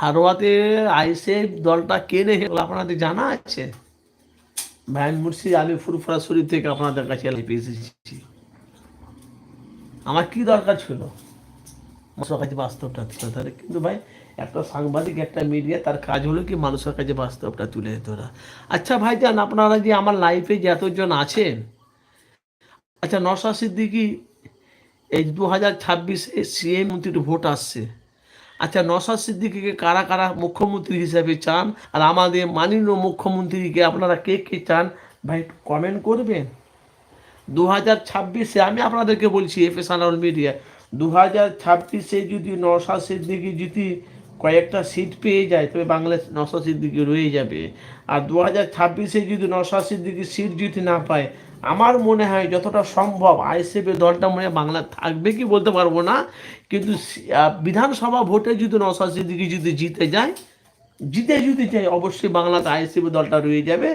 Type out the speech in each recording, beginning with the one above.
হারোয়াতে আইসে দলটা কেনে আপনাদের জানা আছে? ভ্যান মুর্শিদ আমি ফুরফুরা থেকে আপনাদের কাছে এসেছি। আমার কি দরকার ছিল? মানুষের কাছে বাস্তবটা তুলে তাহলে কিন্তু ভাই, একটা সাংবাদিক, একটা মিডিয়া তার কাজ হলো কি মানুষের কাছে বাস্তবটা তুলে ধরা। আচ্ছা ভাই যান, আপনারা যে আমার লাইফে যে এতজন আছেন আচ্ছা নশা সিদ্দিকি, এই দু হাজার ছাব্বিশে সিএম মন্ত্রীর ভোট আসছে। আচ্ছা নশা সিদ্দিকিকে কারা কারা মুখ্যমন্ত্রী হিসেবে চান? আর আমাদের মাননীয় মুখ্যমন্ত্রীকে আপনারা কে কে চান? ভাই কমেন্ট করবেন। দু হাজার ছাব্বিশে আমি আপনাদেরকে বলছি এফএস আনাউল মিডিয়া দু হাজার ছাব্বিশে যদি নশা সিদ্দিকি যদি কয়েকটা সিট পেয়ে যায়, তবে বাংলাদেশ নশা সিদ্দিকি রয়ে যাবে। আর দু হাজার ছাব্বিশে যদি নশা সিদ্দিকি সিট যদি না পায় আমার মনে হয় যতটা সম্ভব আইসিএফের দলটা মনে হয় বাংলা থাকবে কি বলতে পারব না। কিন্তু বিধানসভা ভোটে যদি নশা সিদ্দিকি যদি জিতে যায়, জিতে যদি চাই অবশ্যই বাংলাতে আইসিপি দলটা রয়ে যাবে।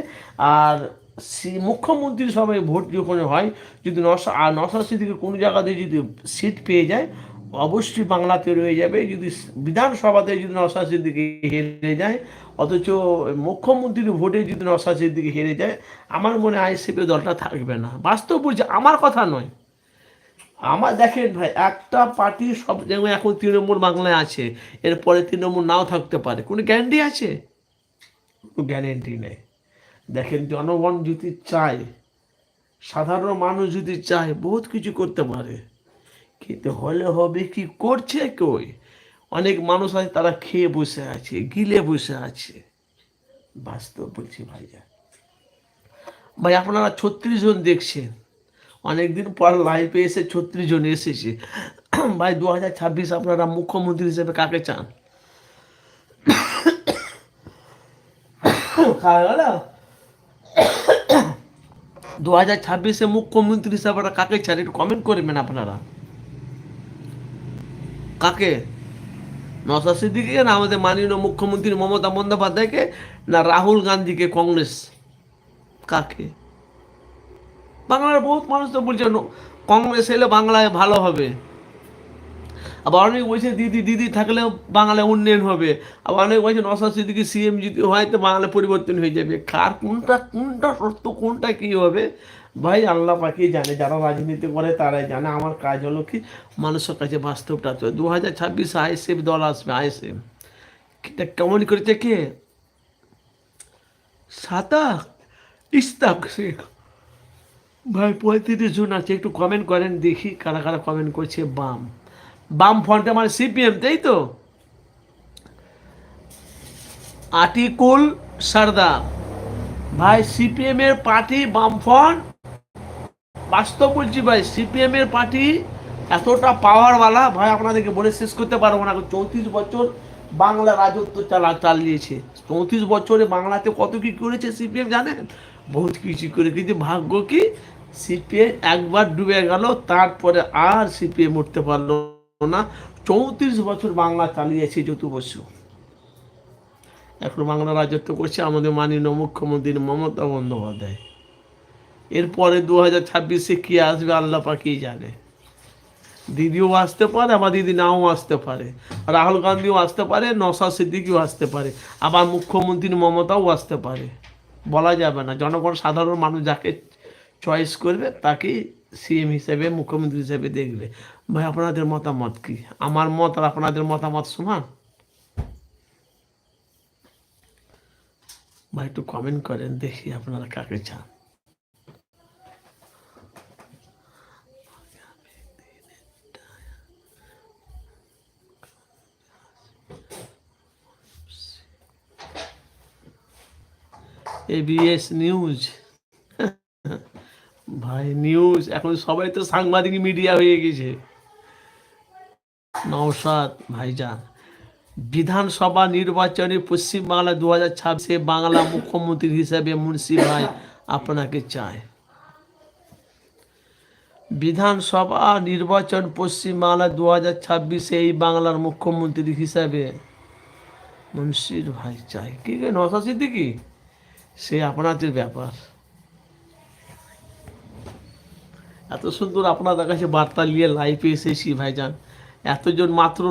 আর মুখ্যমন্ত্রী সভায় ভোট যখন হয়, যদি নশা আর নশা সিদ্দিকে কোনো জায়গাতে যদি সিট পেয়ে যায়, অবশ্যই বাংলাতে রয়ে যাবে। যদি বিধানসভাতে যদি নশা সিদ্দিকে হেরে যায় অথচ মুখ্যমন্ত্রীর ভোটে যদি নশা দিকে হেরে যায়, আমার মনে হয় আইসিপি দলটা থাকবে না। বাস্তব বলছে, আমার কথা নয়। আমার দেখেন ভাই, একটা পার্টি সব যেমন এখন তৃণমূল বাংলায় আছে, এরপরে তৃণমূল নাও থাকতে পারে। কোনো গ্যারান্টি আছে? কোনো গ্যারেন্টি নেই। দেখেন, জনগণ যদি চায়, সাধারণ মানুষ যদি চায়, বহুত কিছু করতে পারে। কিন্তু হলে হবে কি, করছে কই? অনেক মানুষ আছে, তারা খেয়ে বসে আছে, গিলে বসে আছে। বাস্তব বলছি ভাইয়া। ভাই, আপনারা ছত্রিশ জন দেখছেন। অনেকদিন পর লাইফে এসে ছত্রিশ জন এসেছে। ভাই দু হাজার ছাব্বিশ আপনারা মুখ্যমন্ত্রী হিসেবে কাকে চান? দু হাজার ছাব্বিশে মুখ্যমন্ত্রী হিসাবে কাকে চান? একটু কমেন্ট করবেন আপনারা। কাকে? নসা সিদ্দিকে না আমাদের মাননীয় মুখ্যমন্ত্রী মমতা বন্দ্যোপাধ্যায়কে, না রাহুল গান্ধীকে, কংগ্রেস? কাকে? বাংলার বহুত মানুষ তো বলছে, "ন- কংগ্রেস এলে বাংলায় ভালো হবে। আবার অনেক বলছে, দিদি দিদি থাকলে বাংলায় উন্নয়ন হবে। আবার অনেক বলছে নশা সিদ্দিকি সিএম যদি হয়, তো বাংলা পরিবর্তন হয়ে যাবে। কার কোনটা কোনটা সত্য, কোনটা কি হবে? ভাই, আল্লাহ পাকি জানে, যারা রাজনীতি করে তারাই জানে। আমার কাজ হলো কি, মানুষের কাছে বাস্তবটা দু হাজার ছাব্বিশে আইএসএফ দল আসবে, আইএসএফ। কেমন করেছে কে? সাতাক ইস্তাক শেখ। ভাই, পঁয়ত্রিশ জন আছে, একটু কমেন্ট করেন, দেখি কারা কারা কমেন্ট করছে, বাম। বাম ফ্রন্টে মানে সিপিএম তাই তো? আটিকুল সর্দার। ভাই সিপিএম এর পার্টি বামফ্রন্ট বাস্তব বলছি ভাই সিপিএম এর পার্টি এতটা পাওয়ারওয়ালা ভাই আপনাদেরকে বলে শেষ করতে পারব না চৌত্রিশ বছর বাংলা রাজত্ব চালা, চালিয়েছে। চৌত্রিশ বছরে বাংলাতে কত কি করেছে সিপিএম জানেন? বহুত কিছু করে, কিন্তু ভাগ্য কি? সিপিএম একবার ডুবে গেল, তারপরে আর সিপিএম উঠতে পারল না। চৌত্রিশ বছর বাংলা চালিয়েছে যত এখন বাংলা রাজত্ব করছে আমাদের মাননীয় মুখ্যমন্ত্রী মমতা বন্দ্যোপাধ্যায়। এরপরে দু হাজার ছাব্বিশে কী আসবে আল্লাহ পাকি জানে। দিদিও আসতে পারে আবার দিদি নাও আসতে পারে। রাহুল গান্ধীও আসতে পারে নসা সিদ্দিকিও আসতে পারে। আবার মুখ্যমন্ত্রী মমতাও আসতে পারে। বলা যাবে না। জনগণ সাধারণ মানুষ যাকে চয়েস করবে, তাকেই সিএম হিসেবে, মুখ্যমন্ত্রী হিসেবে দেখবে। ভাই, আপনাদের মতামত কি? আমার মত আর আপনাদের মতামত সমান? ভাই, একটু কমেন্ট করেন, দেখি আপনারা কাকে চান। এবিএস নিউজ ভাই নিউজ এখন সবাই তো সাংবাদিক মিডিয়া হয়ে গেছে। নওশাদ, ভাইজান, বিধানসভা নির্বাচনে পশ্চিমবাংলা দু হাজার ছাব্বিশে বাংলা মুখ্যমন্ত্রী হিসেবে মুন্সি ভাই আপনাকে চায়। বিধানসভা নির্বাচন পশ্চিমবাংলা দু হাজার ছাব্বিশে এই বাংলার মুখ্যমন্ত্রী হিসাবে মুন্সির ভাই চাই কি নশা সিদ্দিকি? সে আপনাদের ব্যাপার। এত সুন্দর আপনার কাছে বার্তা নিয়ে লাইফে এসেছি ভাইজান। এতজন মাত্র